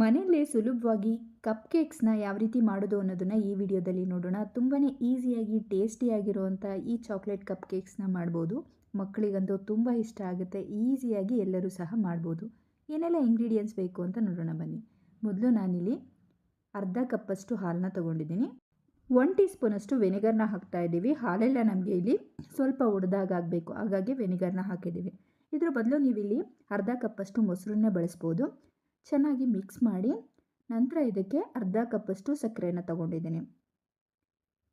ಮನೆಯಲ್ಲೇ ಸುಲಭವಾಗಿ ಕಪ್ ಕೇಕ್ಸ್ನ ಯಾವ ರೀತಿ ಮಾಡೋದು ಅನ್ನೋದನ್ನು ಈ ವಿಡಿಯೋದಲ್ಲಿ ನೋಡೋಣ. ತುಂಬಾ ಈಸಿಯಾಗಿ ಟೇಸ್ಟಿಯಾಗಿರುವಂಥ ಈ ಚಾಕ್ಲೇಟ್ ಕಪ್ ಕೇಕ್ಸ್ನ ಮಾಡ್ಬೋದು. ಮಕ್ಕಳಿಗಂತೂ ತುಂಬ ಇಷ್ಟ ಆಗುತ್ತೆ. ಈಸಿಯಾಗಿ ಎಲ್ಲರೂ ಸಹ ಮಾಡ್ಬೋದು. ಏನೆಲ್ಲ ಇಂಗ್ರೀಡಿಯೆಂಟ್ಸ್ ಬೇಕು ಅಂತ ನೋಡೋಣ ಬನ್ನಿ. ಮೊದಲು ನಾನಿಲ್ಲಿ ಅರ್ಧ ಕಪ್ಪಷ್ಟು ಹಾಲನ್ನ ತೊಗೊಂಡಿದ್ದೀನಿ. ಒನ್ ಟೀ ಸ್ಪೂನಷ್ಟು ವೆನಿಗರ್ನ ಹಾಕ್ತಾ ಇದ್ದೀವಿ. ಹಾಲೆಲ್ಲ ನಮಗೆ ಇಲ್ಲಿ ಸ್ವಲ್ಪ ಆಗಬೇಕು. ಹಾಗಾಗಿ ವೆನಿಗರ್ನ ಹಾಕಿದ್ದೀವಿ. ಇದ್ರ ಬದಲು ನೀವಿಲ್ಲಿ ಅರ್ಧ ಕಪ್ಪಷ್ಟು ಮೊಸರನ್ನೇ ಬಳಸ್ಬೋದು. ಚೆನ್ನಾಗಿ ಮಿಕ್ಸ್ ಮಾಡಿ ನಂತರ ಇದಕ್ಕೆ ಅರ್ಧ ಕಪ್ಪಷ್ಟು ಸಕ್ಕರೆಯನ್ನು ತಗೊಂಡಿದ್ದೀನಿ.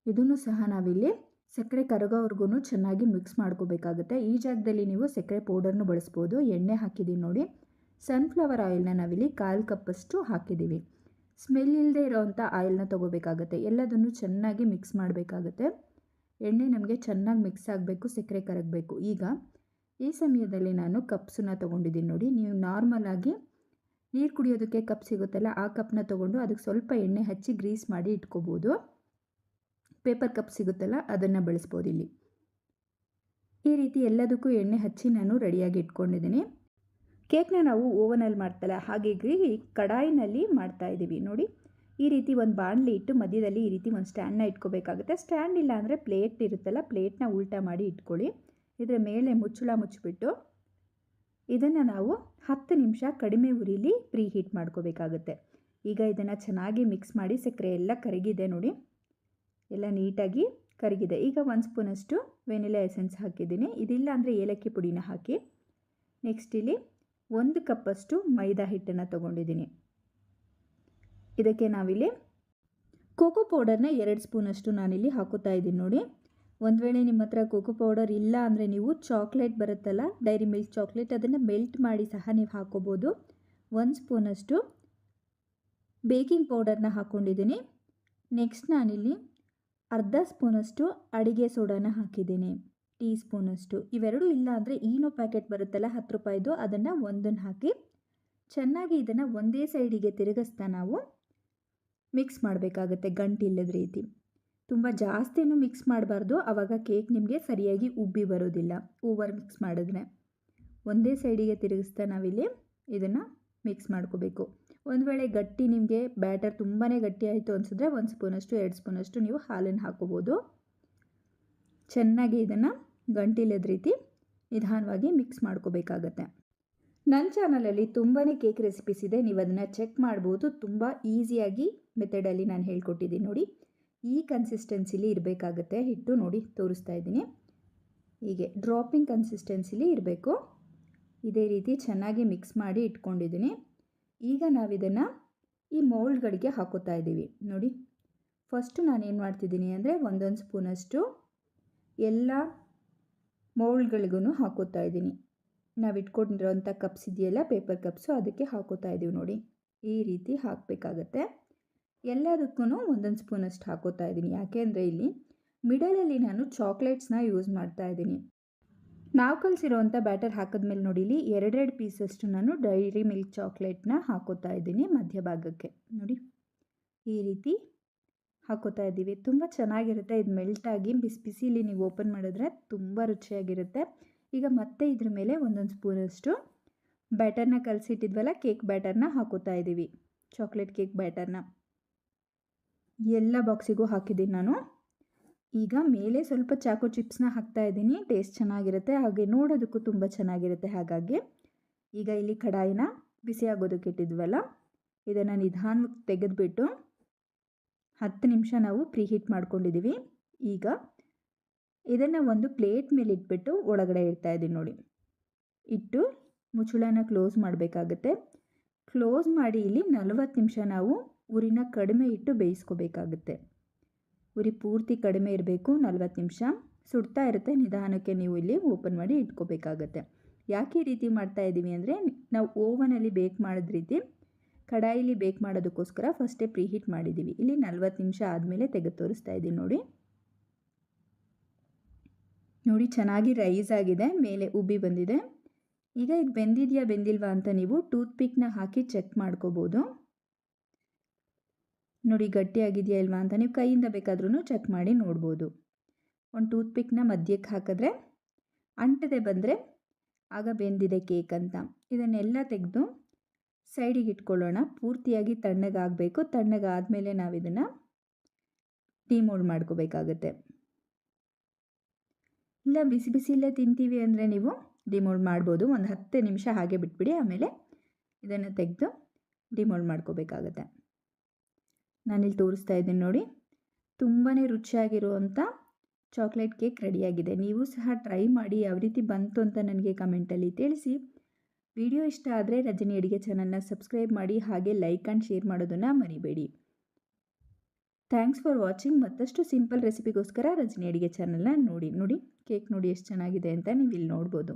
ಇದನ್ನು ಸಹ ನಾವಿಲ್ಲಿ ಸಕ್ಕರೆ ಕರಗೋವರೆಗೂ ಚೆನ್ನಾಗಿ ಮಿಕ್ಸ್ ಮಾಡ್ಕೋಬೇಕಾಗುತ್ತೆ. ಈ ಜಾಗದಲ್ಲಿ ನೀವು ಸಕ್ಕರೆ ಪೌಡರ್ನು ಬಳಸ್ಬೋದು. ಎಣ್ಣೆ ಹಾಕಿದ್ದೀನಿ ನೋಡಿ. ಸನ್ಫ್ಲವರ್ ಆಯಿಲ್ನ ನಾವಿಲ್ಲಿ ಕಾಲು ಕಪ್ಪಷ್ಟು ಹಾಕಿದ್ದೀವಿ ಸ್ಮೆಲ್ ಇಲ್ಲದೆ ಇರೋವಂಥ ಆಯಿಲ್ನ ತೊಗೋಬೇಕಾಗುತ್ತೆ. ಎಲ್ಲದನ್ನು ಚೆನ್ನಾಗಿ ಮಿಕ್ಸ್ ಮಾಡಬೇಕಾಗುತ್ತೆ. ಎಣ್ಣೆ ನಮಗೆ ಚೆನ್ನಾಗಿ ಮಿಕ್ಸ್ ಆಗಬೇಕು, ಸಕ್ಕರೆ ಕರಗಬೇಕು. ಈಗ ಈ ಸಮಯದಲ್ಲಿ ನಾನು ಕಪ್ಸನ್ನ ತೊಗೊಂಡಿದ್ದೀನಿ ನೋಡಿ. ನೀವು ನಾರ್ಮಲಾಗಿ ನೀರು ಕುಡಿಯೋದಕ್ಕೆ ಕಪ್ ಸಿಗುತ್ತಲ್ಲ, ಆ ಕಪ್ನ ತೊಗೊಂಡು ಅದಕ್ಕೆ ಸ್ವಲ್ಪ ಎಣ್ಣೆ ಹಚ್ಚಿ ಗ್ರೀಸ್ ಮಾಡಿ ಇಟ್ಕೋಬೋದು. ಪೇಪರ್ ಕಪ್ ಸಿಗುತ್ತಲ್ಲ, ಅದನ್ನು ಬಳಸ್ಬೋದು ಇಲ್ಲಿ. ಈ ರೀತಿ ಎಲ್ಲದಕ್ಕೂ ಎಣ್ಣೆ ಹಚ್ಚಿ ನಾನು ರೆಡಿಯಾಗಿ ಇಟ್ಕೊಂಡಿದ್ದೀನಿ. ಕೇಕ್ನ ನಾವು ಓವನಲ್ಲಿ ಮಾಡ್ತಲ್ಲ, ಹಾಗೆ ಕಡಾಯಿನಲ್ಲಿ ಮಾಡ್ತಾ ಇದ್ದೀವಿ. ನೋಡಿ, ಈ ರೀತಿ ಒಂದು ಬಾಣಲಿ ಇಟ್ಟು ಮಧ್ಯದಲ್ಲಿ ಈ ರೀತಿ ಒಂದು ಸ್ಟ್ಯಾಂಡ್ನ ಇಟ್ಕೋಬೇಕಾಗುತ್ತೆ. ಸ್ಟ್ಯಾಂಡ್ ಇಲ್ಲ ಅಂದರೆ ಪ್ಲೇಟ್ ಇರುತ್ತಲ್ಲ ಪ್ಲೇಟ್ನ ಉಲ್ಟಾ ಮಾಡಿ ಇಟ್ಕೊಳ್ಳಿ. ಇದರ ಮೇಲೆ ಮುಚ್ಚಳ ಮುಚ್ಚಿಬಿಟ್ಟು ಇದನ್ನು ನಾವು ಹತ್ತು ನಿಮಿಷ ಕಡಿಮೆ ಉರಿಲಿ ಪ್ರೀ ಹೀಟ್ ಮಾಡ್ಕೋಬೇಕಾಗುತ್ತೆ. ಈಗ ಇದನ್ನು ಚೆನ್ನಾಗಿ ಮಿಕ್ಸ್ ಮಾಡಿ ಸಕ್ಕರೆ ಎಲ್ಲ ಕರಗಿದೆ ನೋಡಿ. ಎಲ್ಲ ನೀಟಾಗಿ ಕರಗಿದೆ. ಈಗ ಒಂದು ಸ್ಪೂನಷ್ಟು ವೆನಿಲಾ ಎಸೆನ್ಸ್ ಹಾಕಿದ್ದೀನಿ. ಇದಿಲ್ಲ ಅಂದರೆ ಏಲಕ್ಕಿ ಪುಡಿನ ಹಾಕಿ. ನೆಕ್ಸ್ಟ್ ಇಲ್ಲಿ ಒಂದು ಕಪ್ಪಷ್ಟು ಮೈದಾ ಹಿಟ್ಟನ್ನು ತೊಗೊಂಡಿದ್ದೀನಿ. ಇದಕ್ಕೆ ನಾವಿಲ್ಲಿ ಕೋಕೋ ಪೌಡರ್ನ ಎರಡು ಸ್ಪೂನಷ್ಟು ನಾನಿಲ್ಲಿ ಹಾಕೋತಾ ಇದ್ದೀನಿ ನೋಡಿ. ಒಂದು ವೇಳೆ ನಿಮ್ಮ ಹತ್ರ ಕೋಕೋ ಪೌಡರ್ ಇಲ್ಲ ಅಂದರೆ ನೀವು ಚಾಕ್ಲೇಟ್ ಬರುತ್ತಲ್ಲ ಡೈರಿ ಮಿಲ್ಕ್ ಚಾಕ್ಲೇಟ್ ಅದನ್ನು ಮೆಲ್ಟ್ ಮಾಡಿ ಸಹ ನೀವು ಹಾಕೋಬೋದು. ಒಂದು ಸ್ಪೂನಷ್ಟು ಬೇಕಿಂಗ್ ಪೌಡರ್ನ ಹಾಕ್ಕೊಂಡಿದ್ದೀನಿ ನೆಕ್ಸ್ಟ್ ನಾನಿಲ್ಲಿ ಅರ್ಧ ಸ್ಪೂನಷ್ಟು ಅಡಿಗೆ ಸೋಡಾನ ಹಾಕಿದ್ದೀನಿ. ಟೀ ಸ್ಪೂನಷ್ಟು ಇವೆರಡೂ ಇಲ್ಲ ಅಂದರೆ ಈನೋ ಪ್ಯಾಕೆಟ್ ಬರುತ್ತಲ್ಲ, ಹತ್ತು ರೂಪಾಯಿದು, ಅದನ್ನು ಒಂದನ್ನು ಹಾಕಿ ಚೆನ್ನಾಗಿ ಇದನ್ನು ಒಂದೇ ಸೈಡಿಗೆ ತಿರುಗಿಸ್ತಾ ನಾವು ಮಿಕ್ಸ್ ಮಾಡಬೇಕಾಗತ್ತೆ ಗಂಟಿಲ್ಲದ ರೀತಿ. ತುಂಬ ಜಾಸ್ತಿನೂ ಮಿಕ್ಸ್ ಮಾಡಬಾರ್ದು. ಆವಾಗ ಕೇಕ್ ನಿಮಗೆ ಸರಿಯಾಗಿ ಉಬ್ಬಿ ಬರೋದಿಲ್ಲ. ಓವರ್ ಮಿಕ್ಸ್ ಮಾಡಿದ್ರೆ. ಒಂದೇ ಸೈಡಿಗೆ ತಿರುಗಿಸ್ತಾ ನಾವಿಲ್ಲಿ ಇದನ್ನು ಮಿಕ್ಸ್ ಮಾಡ್ಕೋಬೇಕು. ಒಂದು ವೇಳೆ ಗಟ್ಟಿ ನಿಮಗೆ ಬ್ಯಾಟರ್ ತುಂಬಾ ಗಟ್ಟಿ ಆಯಿತು ಅನಿಸಿದ್ರೆ ಒಂದು ಸ್ಪೂನಷ್ಟು, ಎರಡು ಸ್ಪೂನಷ್ಟು ನೀವು ಹಾಲನ್ನು ಹಾಕೋಬೋದು ಚೆನ್ನಾಗಿ ಇದನ್ನು ಗಂಟಿಲ್ಲದ ರೀತಿ ನಿಧಾನವಾಗಿ ಮಿಕ್ಸ್ ಮಾಡ್ಕೋಬೇಕಾಗತ್ತೆ. ನನ್ನ ಚಾನಲಲ್ಲಿ ತುಂಬಾ ಕೇಕ್ ರೆಸಿಪೀಸ್ ಇದೆ. ನೀವು ಅದನ್ನು ಚೆಕ್ ಮಾಡ್ಬೋದು. ತುಂಬ ಈಸಿಯಾಗಿ ಮೆಥಡಲ್ಲಿ ನಾನು ಹೇಳ್ಕೊಟ್ಟಿದ್ದೀನಿ ನೋಡಿ. ಈ ಕನ್ಸಿಸ್ಟೆನ್ಸಿಲಿ ಇರಬೇಕಾಗತ್ತೆ. ಹಿಟ್ಟು ನೋಡಿ ತೋರಿಸ್ತಾ ಇದ್ದೀನಿ. ಹೀಗೆ ಡ್ರಾಪಿಂಗ್ ಕನ್ಸಿಸ್ಟೆನ್ಸಿಲಿ ಇರಬೇಕು. ಇದೇ ರೀತಿ ಚೆನ್ನಾಗಿ ಮಿಕ್ಸ್ ಮಾಡಿ ಇಟ್ಕೊಂಡಿದ್ದೀನಿ. ಈಗ ನಾವಿದನ್ನು ಈ ಮೌಲ್ಡ್ಗಳಿಗೆ ಹಾಕೋತಾ ಇದ್ದೀವಿ. ನೋಡಿ ಫಸ್ಟು ನಾನೇನು ಮಾಡ್ತಿದ್ದೀನಿ ಅಂದರೆ ಒಂದೊಂದು ಸ್ಪೂನಷ್ಟು ಎಲ್ಲ ಮೌಲ್ಡ್ಗಳಿಗೂ ಹಾಕೋತಾ ಇದ್ದೀನಿ. ನಾವು ಇಟ್ಕೊಂಡಿರೋಂಥ ಕಪ್ಸ್ ಇದೆಯಲ್ಲ ಪೇಪರ್ ಕಪ್ಸು ಅದಕ್ಕೆ ಹಾಕೋತಾ ಇದ್ದೀವಿ ನೋಡಿ. ಈ ರೀತಿ ಹಾಕಬೇಕಾಗತ್ತೆ. ಎಲ್ಲದಕ್ಕೂ ಒಂದೊಂದು ಸ್ಪೂನಷ್ಟು ಹಾಕೋತಾ ಇದ್ದೀನಿ. ಯಾಕೆಂದರೆ ಇಲ್ಲಿ ಮಿಡಲಲ್ಲಿ ನಾನು ಚಾಕ್ಲೇಟ್ಸ್ನ ಯೂಸ್ ಮಾಡ್ತಾ ಇದ್ದೀನಿ. ನಾವು ಕಲಿಸಿರೋವಂಥ ಬ್ಯಾಟರ್ ಹಾಕಿದ್ಮೇಲೆ ನೋಡಿ, ಇಲ್ಲಿ ಎರಡೆರಡು ಪೀಸಷ್ಟು ನಾನು ಡೈರಿ ಮಿಲ್ಕ್ ಚಾಕ್ಲೇಟ್ನ ಹಾಕೋತಾ ಇದ್ದೀನಿ ಮಧ್ಯಭಾಗಕ್ಕೆ ನೋಡಿ, ಈ ರೀತಿ ಹಾಕೋತಾ ಇದ್ದೀವಿ. ತುಂಬ ಚೆನ್ನಾಗಿರುತ್ತೆ. ಇದು ಮೆಲ್ಟಾಗಿ ಬಿಸಿ ಬಿಸಿಲಿ ನೀವು ಓಪನ್ ಮಾಡಿದ್ರೆ ತುಂಬ ರುಚಿಯಾಗಿರುತ್ತೆ. ಈಗ ಮತ್ತೆ ಇದ್ರ ಮೇಲೆ ಒಂದೊಂದು ಸ್ಪೂನಷ್ಟು ಬ್ಯಾಟರ್ನ ಕಲಸಿಟ್ಟಿದ್ವಲ್ಲ ಕೇಕ್ ಬ್ಯಾಟರ್ನ ಹಾಕೋತಾ ಇದ್ದೀವಿ. ಚಾಕ್ಲೇಟ್ ಕೇಕ್ ಬ್ಯಾಟರ್ನ ಎಲ್ಲ ಬಾಕ್ಸಿಗೂ ಹಾಕಿದ್ದೀನಿ ನಾನು. ಈಗ ಮೇಲೆ ಸ್ವಲ್ಪ ಚಾಕು ಚಿಪ್ಸ್ನ ಹಾಕ್ತಾ ಇದ್ದೀನಿ. ಟೇಸ್ಟ್ ಚೆನ್ನಾಗಿರುತ್ತೆ. ಹಾಗೆ ನೋಡೋದಕ್ಕೂ ತುಂಬ ಚೆನ್ನಾಗಿರುತ್ತೆ ಹಾಗಾಗಿ. ಈಗ ಇಲ್ಲಿ ಕಡಾಯಿನ ಬಿಸಿ ಆಗೋದಕ್ಕೆ ಇಟ್ಟಿದ್ವಲ್ಲ, ಇದನ್ನು ನಿಧಾನಕ್ಕೆ ತೆಗೆದುಬಿಟ್ಟು ಹತ್ತು ನಿಮಿಷ ನಾವು ಪ್ರೀ ಹೀಟ್ ಮಾಡ್ಕೊಂಡಿದ್ದೀವಿ ಈಗ ಇದನ್ನು ಒಂದು ಪ್ಲೇಟ್ ಮೇಲೆ ಇಟ್ಬಿಟ್ಟು ಒಳಗಡೆ ಇಡ್ತಾ ಇದ್ದೀನಿ ನೋಡಿ. ಇಟ್ಟು ಮುಚ್ಚಳನ ಕ್ಲೋಸ್ ಮಾಡಬೇಕಾಗತ್ತೆ. ಕ್ಲೋಸ್ ಮಾಡಿ ಇಲ್ಲಿ ನಲವತ್ತು ನಿಮಿಷ ನಾವು ಉರಿನ ಕಡಿಮೆ ಇಟ್ಟು ಬೇಯಿಸ್ಕೋಬೇಕಾಗುತ್ತೆ. ಉರಿ ಪೂರ್ತಿ ಕಡಿಮೆ ಇರಬೇಕು, ನಲ್ವತ್ತು ನಿಮಿಷ. ಸುಡ್ತಾ ಇರುತ್ತೆ, ನಿಧಾನಕ್ಕೆ ನೀವು ಇಲ್ಲಿ ಓಪನ್ ಮಾಡಿ ಇಟ್ಕೋಬೇಕಾಗತ್ತೆ. ಯಾಕೆ ಈ ರೀತಿ ಮಾಡ್ತಾ ಇದ್ದೀವಿ ಅಂದರೆ, ನಾವು ಓವನಲ್ಲಿ ಬೇಕ್ ಮಾಡಿದ ರೀತಿ ಕಡಾಯಿಲಿ ಬೇಕ್ ಮಾಡೋದಕ್ಕೋಸ್ಕರ ಫಸ್ಟೇ ಪ್ರೀಹೀಟ್ ಮಾಡಿದ್ದೀವಿ. ಇಲ್ಲಿ ನಲ್ವತ್ತು ನಿಮಿಷ ಆದಮೇಲೆ ತೆಗೆದು ತೋರಿಸ್ತಾ ಇದ್ದೀನಿ ನೋಡಿ. ನೋಡಿ, ಚೆನ್ನಾಗಿ ರೈಸ್ ಆಗಿದೆ, ಮೇಲೆ ಉಬ್ಬಿ ಬಂದಿದೆ. ಈಗ ಇದು ಬೆಂದಿದೆಯಾ, ಬೆಂದಿಲ್ವಾ ಅಂತ ನೀವು ಟೂತ್ ಪಿಕ್ನ ಹಾಕಿ ಚೆಕ್ ಮಾಡ್ಕೋಬೋದು. ನೋಡಿ ಗಟ್ಟಿಯಾಗಿದೆಯಾ ಇಲ್ವಾ ಅಂತ ನೀವು ಕೈಯಿಂದ ಬೇಕಾದ್ರೂ ಚೆಕ್ ಮಾಡಿ ನೋಡ್ಬೋದು. ಒಂದು ಟೂತ್ ಪಿಕ್ನ ಮಧ್ಯಕ್ಕೆ ಹಾಕಿದ್ರೆ ಅಂಟದೆ ಬಂದರೆ ಆಗ ಬೆಂದಿದೆ ಕೇಕ್ ಅಂತ. ಇದನ್ನೆಲ್ಲ ತೆಗೆದು ಸೈಡಿಗೆ ಇಟ್ಕೊಳ್ಳೋಣ. ಪೂರ್ತಿಯಾಗಿ ತಣ್ಣಗಾಗಬೇಕು. ತಣ್ಣಗಾದಮೇಲೆ ನಾವು ಇದನ್ನು ಡಿಮೋಲ್ಡ್ ಮಾಡ್ಕೋಬೇಕಾಗತ್ತೆ. ಇಲ್ಲ, ಬಿಸಿ ಬಿಸಿಲೇ ತಿಂತೀವಿ ಅಂದರೆ ನೀವು ಡಿಮೋಲ್ಡ್ ಮಾಡ್ಬೋದು. ಒಂದು ಹತ್ತು ನಿಮಿಷ ಹಾಗೆ ಬಿಟ್ಬಿಡಿ. ಆಮೇಲೆ ಇದನ್ನು ತೆಗೆದು ಡಿಮೋಲ್ಡ್ ಮಾಡ್ಕೋಬೇಕಾಗತ್ತೆ. ನಾನಿಲ್ಲಿ ತೋರಿಸ್ತಾ ಇದ್ದೀನಿ ನೋಡಿ. ತುಂಬಾ ರುಚಿಯಾಗಿರುವಂಥ ಚಾಕ್ಲೇಟ್ ಕೇಕ್ ರೆಡಿಯಾಗಿದೆ. ನೀವು ಸಹ ಟ್ರೈ ಮಾಡಿ, ಯಾವ ರೀತಿ ಬಂತು ಅಂತ ನನಗೆ ಕಮೆಂಟಲ್ಲಿ ತಿಳಿಸಿ. ವಿಡಿಯೋ ಇಷ್ಟ ಆದರೆ ರಜನಿ ಅಡುಗೆ ಚಾನಲ್ನ ಸಬ್ಸ್ಕ್ರೈಬ್ ಮಾಡಿ, ಹಾಗೆ ಲೈಕ್ ಆ್ಯಂಡ್ ಶೇರ್ ಮಾಡೋದನ್ನು ಮರಿಬೇಡಿ. Thanks for watching. ಮತ್ತಷ್ಟು ಸಿಂಪಲ್ ರೆಸಿಪಿಗೋಸ್ಕರ ರಜನಿ ಅಡುಗೆ ಚಾನಲ್ನ ನೋಡಿ ನೋಡಿ. ಕೇಕ್ ನೋಡಿ, ಎಷ್ಟು ಚೆನ್ನಾಗಿದೆ ಅಂತ ನೀವು ಇಲ್ಲಿ ನೋಡ್ಬೋದು.